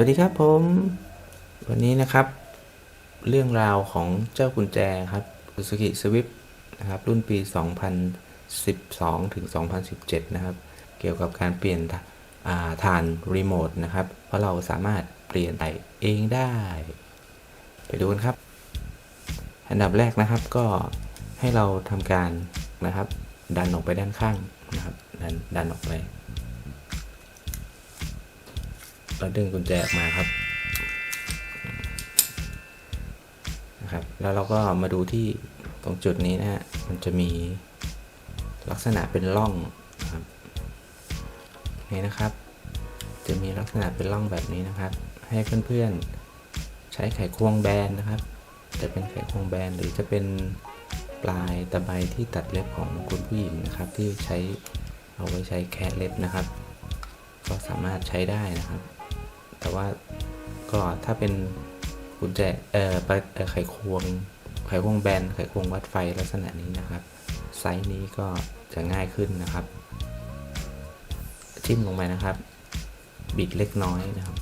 วัสดีครับผม วันนี้นะครับ เรื่องราวของเจ้ากุญแจครับ Suzuki Swift นะครับ รุ่นปี 2012 ถึง 2017 นะครับ เกี่ยวกับการเปลี่ยนอาฐานรีโมทนะครับ เพราะเราสามารถเปลี่ยนไอเองได้ ไปดูกันครับ อันดับแรกนะครับก็ให้เราทำการนะครับ ดันออกไปด้านข้างนะครับ ดันดันออกไป เราดึงกุญแจออกมาครับนะครับ แล้วเราก็มาดูที่ตรงจุดนี้นะฮะมันจะมีลักษณะเป็นร่องนะครับนี่นะครับ จะมีลักษณะเป็นร่องแบบนี้นะครับ ให้เพื่อนๆใช้ไขควงแบนนะครับ จะเป็นไขควงแบนหรือจะเป็นปลายตะไบที่ตัดเล็บของคุณผู้หญิงนะครับ ที่ใช้เอาไว้ใช้แคะเล็บนะครับ ก็สามารถใช้ได้นะครับ แต่ว่าก็ถ้าเป็นกุญแจเอ่อปลายเอ่อไขควง ไขควงแบน ไขควงวัดไฟลักษณะนี้นะครับ ไซส์นี้ก็จะง่ายขึ้นนะครับจิ้มลงไปนะครับ บิดเล็กน้อยนะครับ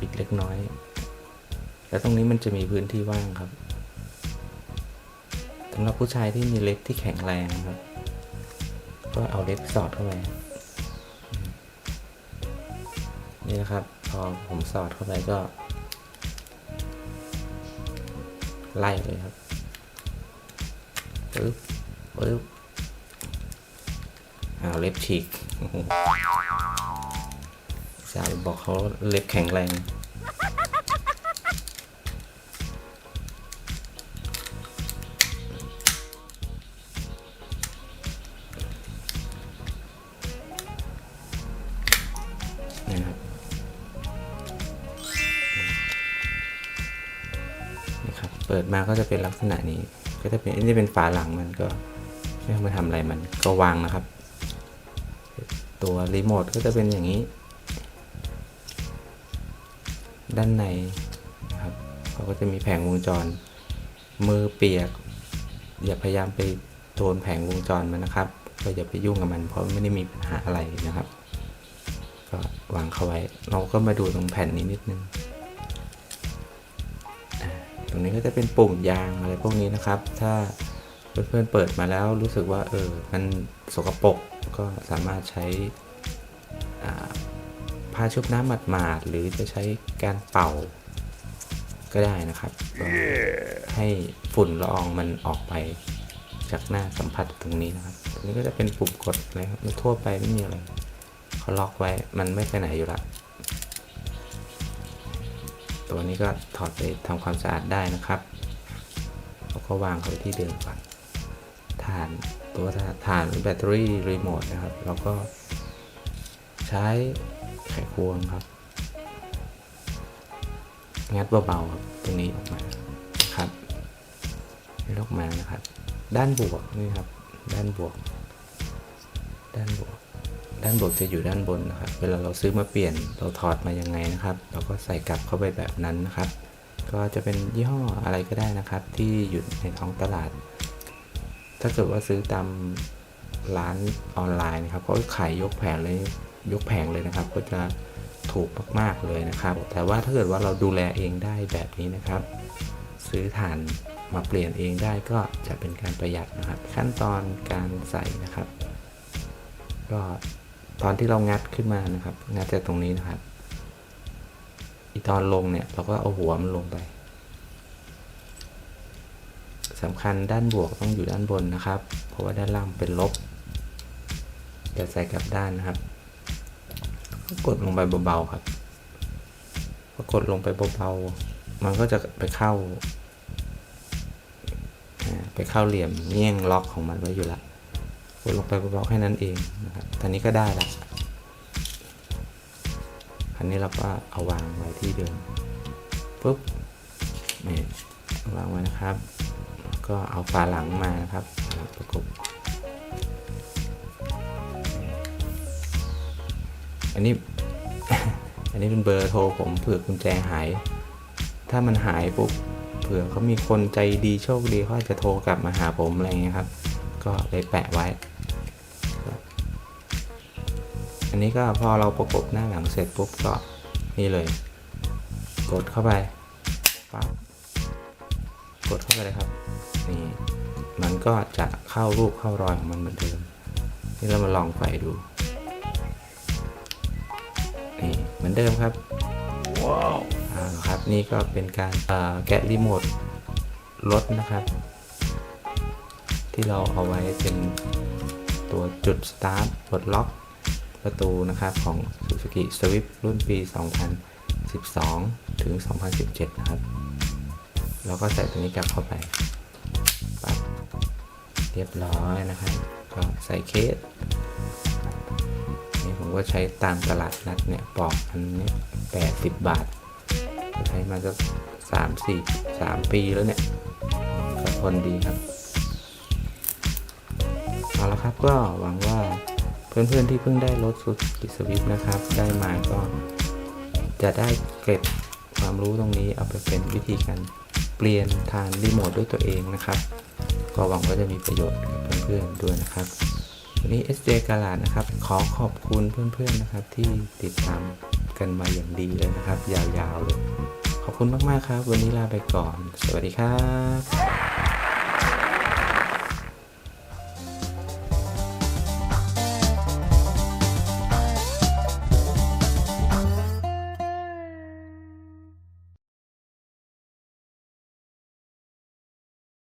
บิดเล็กน้อย แล้วตรงนี้มันจะมีพื้นที่ว่างครับสำหรับผู้ชายที่มีเล็บที่แข็งแรงครับ ก็เอาเล็บสอดเข้าไป นี่นะครับ พอผมสอดเข้าไปก็ ไล่เลยครับปึ๊บปึ๊บอ้าวเล็บฉีกสาวบอกเขาเล็บแข็งแรง ปิดมาก็จะเป็นลักษณะนี้ ก็จะเป็นอันนี้เป็นฝาหลังมันก็ไม่ต้องไปทำอะไรมันก็วางนะครับ ตัวรีโมทก็จะเป็นอย่างนี้ ด้านในนะครับเขาก็จะมีแผงวงจร มือเปียก อย่าพยายามไปโดนแผงวงจรมันนะครับ ก็อย่าไปยุ่งกับมัน เพราะไม่ได้มีปัญหาอะไรนะครับ ก็วางเข้าไว้ เราก็มาดูตรงแผ่นนี้นิดนึง ตรงนี้ก็จะเป็นปุ่มยางอะไรพวกนี้นะครับ ถ้าเพื่อนๆเปิดมาแล้วรู้สึกว่าเออมันสกปรกก็สามารถใช้อ่าผ้าชุบน้ำหมาดๆหรือจะใช้การเป่าก็ได้นะครับก็ให้ฝุ่นละอองมันออกไปจากหน้าสัมผัสตรงนี้นะครับ ตรงนี้ก็จะเป็นปุ่มกดอะไรครับทั่วไปไม่มีอะไรเขาล็อกไว้มันไม่ไปไหนอยู่ละ ตัวนี้ก็ถอดไปทำความสะอาดได้นะครับแล้วก็วางเขาไว้ที่เดิมก่อนฐานตัวฐานแบตเตอรี่รีโมทนะครับเราก็ใช้ไขควงครับ งัดเบาๆครับตรงนี้ออกมาครับให้ออกมานะครับ ด้านบวกนี่ครับ ด้านบวก ด้านบวก ด้านบวกจะอยู่ด้านบนนะครับ เวลาเราซื้อมาเปลี่ยนเราถอดมายังไงนะครับ เราก็ใส่กลับเข้าไปแบบนั้นนะครับ ก็จะเป็นยี่ห้ออะไรก็ได้นะครับ ที่อยู่ในท้องตลาด ถ้าเกิดว่าซื้อตามร้านออนไลน์นะครับก็ขายยกแผงเลยยกแผงเลยนะครับ ก็จะถูกมากๆเลยนะครับ แต่ว่าถ้าเกิดว่าเราดูแลเองได้แบบนี้นะครับ ซื้อฐานมาเปลี่ยนเองได้ก็จะเป็นการประหยัดนะครับ ขั้นตอนการใส่นะครับ ก็ ตอนที่เรางัดขึ้นมานะครับ งัดจากตรงนี้นะครับ อีตอนลงเนี่ยเราก็เอาหัวมันลงไปสำคัญด้านบวกต้องอยู่ด้านบนนะครับ เพราะว่าด้านล่างเป็นลบจะใส่กลับด้านนะครับ ก็กดลงไปเบาๆครับพอกดลงไปเบาๆมันก็จะไปเข้า ไปเข้าเหลี่ยมเงี้ยงล็อกของมันไว้อยู่ละ ดลงไปเบาๆแค่นั้นเองนะครับ ตอนนี้ก็ได้ละอันนี้เราก็เอาวางไว้ที่เดิมปุ๊บนี่วางไว้นะครับ ก็เอาฝาหลังมานะครับ ประกบ อันนี้ อันนี้เป็นเบอร์โทรผมเผื่อกุญแจหาย ถ้ามันหายปุ๊บเผื่อเขามีคนใจดีโชคดีเขาอาจจะโทรกลับมาหาผมอะไรเงี้ยครับ ก็เลยแปะไว้ อันนี้ก็พอเราประกบหน้าหลังเสร็จปุ๊บก็นี่เลย กดเข้าไปปั๊บกดเข้าไปเลยครับ นี่ มันก็จะเข้ารูปเข้ารอยของมันเหมือนเดิม นี่เรามาลองไฟดู นี่เหมือนเดิมครับ ว้าวอ่าครับ นี่ก็เป็นการเอ่อแกะรีโมทรถนะครับ ที่เราเอาไว้เป็น ตัวจุดสตาร์ทปลดล็อกประตูนะครับของ Suzuki Swift รุ่นปี 2012 ถึง 2017 นะครับ แล้วก็ใส่ตัวนี้กลับเข้าไปปั๊บเรียบร้อยนะครับ ก็ใส่เคสนี่ผมก็ใช้ตามตลาดนัดเนี่ยปอกอันนี้80 บาท ใช้มาจะสามสี่สามปีแล้วเนี่ยก็ทนดีครับ เอาละครับก็หวังว่าเพื่อนๆที่เพิ่งได้รถสุดกิสวิตนะครับ ได้มาก็จะได้เก็บความรู้ตรงนี้เอาไปเป็นวิธีการเปลี่ยนทานรีโมทด้วยตัวเองนะครับ ก็หวังว่าจะมีประโยชน์กับเพื่อนๆด้วยนะครับวันนี้ SJ กาลาดนะครับ ขอขอบคุณเพื่อนๆนะครับ ที่ติดตามกันมาอย่างดีเลยนะครับ ยาวๆเลย ขอบคุณมากๆครับ วันนี้ลาไปก่อน สวัสดีครับ